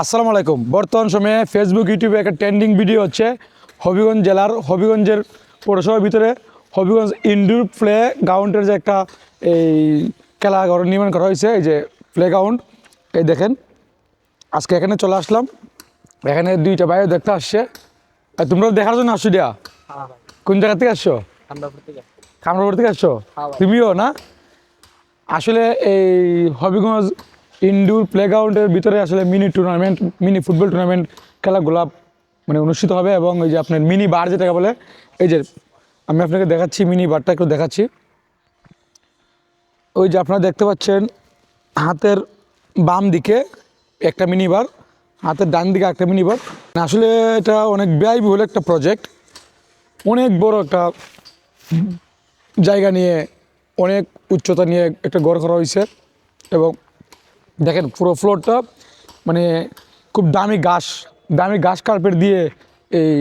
আসসালামু আলাইকুম। বর্তমান সময়ে ফেসবুক ইউটিউবে একটা ট্রেন্ডিং ভিডিও হচ্ছে হবিগঞ্জ জেলার হবিগঞ্জের পৌরসভার ভিতরে হবিগঞ্জ ইনডোর প্লে গ্রাউন্ডের যে একটা এই খেলাঘর নির্মাণ করা হয়েছে এই যে প্লে গ্রাউন্ড এই দেখেন। আজকে এখানে চলে আসলাম। এখানে দুইটা বাইরে দেখতে আসছে। আর তোমরা দেখার জন্য আসছো দিয়া? কোন জায়গা থেকে আসছো? খামরাপুর থেকে। আসছো? তুমিও না? আসলে এই হবিগঞ্জ ইনডোর প্লেগ্রাউন্ডের ভিতরে আসলে mini tournament mini football tournament খেলাগুলা মানে অনুষ্ঠিত হবে এবং এই যে আপনার মিনি বার যেটাকে বলে, এই যে আমি আপনাকে দেখাচ্ছি, মিনি বারটা একটু দেখাচ্ছি। ওই যে আপনারা দেখতে পাচ্ছেন, হাতের বাম দিকে একটা মিনি বার, হাতের ডান দিকে একটা মিনি বার। আসলে এটা অনেক ব্যয়বহুল একটা প্রজেক্ট অনেক বড় একটা জায়গা নিয়ে, অনেক উচ্চতা নিয়ে একটা ঘর করা হয়েছে এবং দেখেন পুরো ফ্লোরটা মানে খুব দামি ঘাস দামি ঘাস কার্পেট দিয়ে এই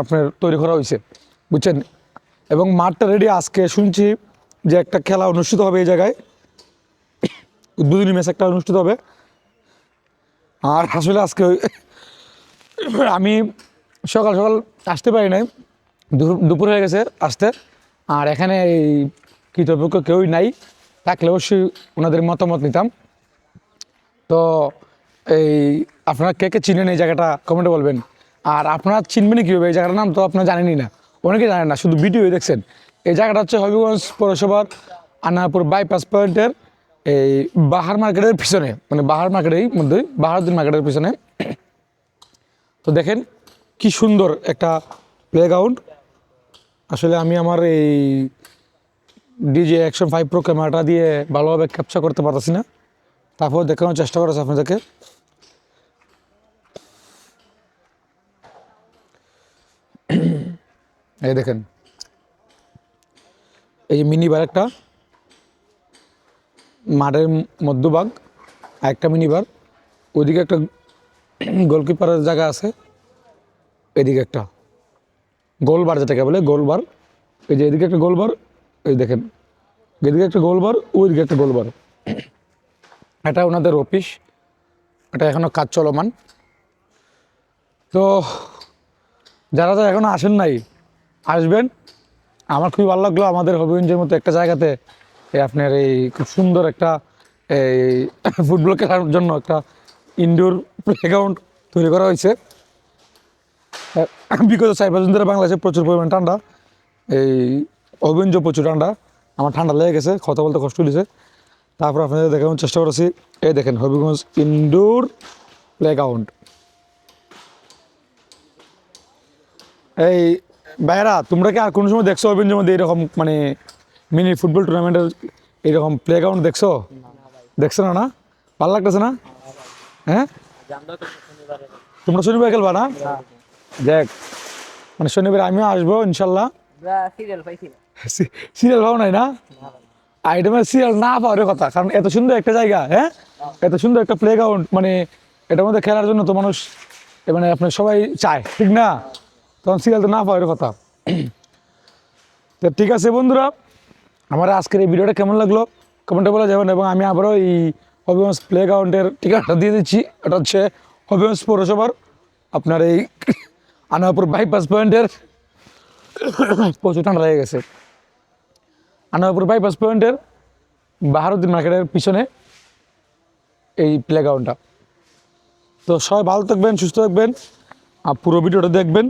আপনার তৈরি করা হয়েছে, বুঝছেন? এবং মাঠটা রেডি আজকে শুনছি যে একটা খেলা অনুষ্ঠিত হবে এই জায়গায়। উদ্বোধনী ম্যাচ একটা অনুষ্ঠিত হবে। আর আসলে আজকে আমি সকাল সকাল আসতে পারি নাই দুপুর হয়ে গেছে আসতে। আর এখানে এই কৃতপক্ষ কেউই নাই, থাকলে অবশ্যই ওনাদের মতামত নিতাম। তো এই আপনারা কে কে চিনেন এই জায়গাটা কমেন্টে বলবেন। আর আপনারা চিনবেন কীভাবে? এই জায়গাটার নাম তো আপনারা জানেনই না। অনেকে জানেন না, শুধু ভিডিও দেখছেন। এই জায়গাটা হচ্ছে হবিগঞ্জ পৌরসভার আনারপুর বাইপাস পয়েন্টের এই বাহার মার্কেটের পিছনে। মানে বাহার মার্কেটের মধ্যেই, বাহারুদ্দিন মার্কেটের পিছনে। তো দেখেন কি সুন্দর একটা প্লেগ্রাউন্ড আসলে আমি আমার এই ডিজে অ্যাকশন ফাইভ প্রো ক্যামেরাটা দিয়ে ভালোভাবে ক্যাপচার করতে পারতেছি না। তারপর দেখানোর চেষ্টা করেছে আপনাদেরকে। এই দেখেন। এই যে মিনি বার একটা। মাঠের মধ্যভাগ আর একটা মিনি বার। ওইদিকে একটা গোলকিপারের জায়গা আছে, এদিকে একটা। গোলবার যেটাকে বলে গোলবার এই যে এদিকে একটা গোলবার এই দেখেন। এদিকে একটা গোলবার ওইদিকে একটা গোলবার এটা ওনাদের অফিস। এটা এখনও কাজ চলমান। তো যারা যারা এখনও আসেন নাই, আসবেন। আমার খুবই ভালো লাগল আমাদের হবিগঞ্জের মতো একটা জায়গাতে আপনার এই খুব সুন্দর একটা এই ফুটবল খেলার জন্য একটা ইনডোর প্লেগ্রাউন্ড তৈরি করা হয়েছে। বিগত চার পাঁচ ধরে বাংলাদেশে প্রচুর পরিমাণ ঠান্ডা। এই অভিঞ্জ প্রচুর ঠান্ডা। আমার ঠান্ডা লেগে গেছে, কথা বলতে কষ্ট হয়েছে তারপর আপনাদের দেখানোর চেষ্টা করেছি। এই দেখেন হবিগঞ্জ ইনডোর প্লেগ্রাউন্ড। এই বাইরা তোমরা কি আর কোনো সময় দেখছ অভিঞ্জের মধ্যে এরকম মানে মিনি ফুটবল টুর্নামেন্টের এইরকম প্লেগ্রাউন্ড দেখছ? দেখছ না না? ভালো লাগতেছে না? হ্যাঁ? তোমরা শনিবার খেলবা না? দেখ মানে শনিবার আমিও আসব ইনশাল্লাহ। সিরিয়াল পাইছি সিরিয়াল পাও নাই না? আইটেমের সিরিয়াল না পাওয়ার কথা, কারণ এত সুন্দর একটা জায়গা হ্যাঁ? এত সুন্দর একটা প্লে গ্রাউন্ড মানে এটার মধ্যে খেলার জন্য তো মানুষ মানে আপনার সবাই চায়, ঠিক না? তখন সিরিয়াল তো না পাওয়ার কথা। তো ঠিক আছে বন্ধুরা, আমার আজকের এই ভিডিওটা কেমন লাগল? কমেন্টে বলা যাবেন এবং আমি আবারও এই হবিগঞ্জ প্লে গ্রাউন্ডের ঠিকানাটা দিয়ে দিচ্ছি। এটা হচ্ছে হবিগঞ্জ পৌরসভার, আপনার এই আনোয়ারপুর বাইপাস পয়েন্টের প্রচুর ঠান্ডা লেগে গেছে। আনোয়ারপুর বাইপাস পয়েন্টের বাহারুদ্দিন মার্কেটের পিছনে এই প্লে গ্রাউন্ডটা তো সবাই ভালো থাকবেন, সুস্থ থাকবেন, আর পুরো ভিডিওটা দেখবেন।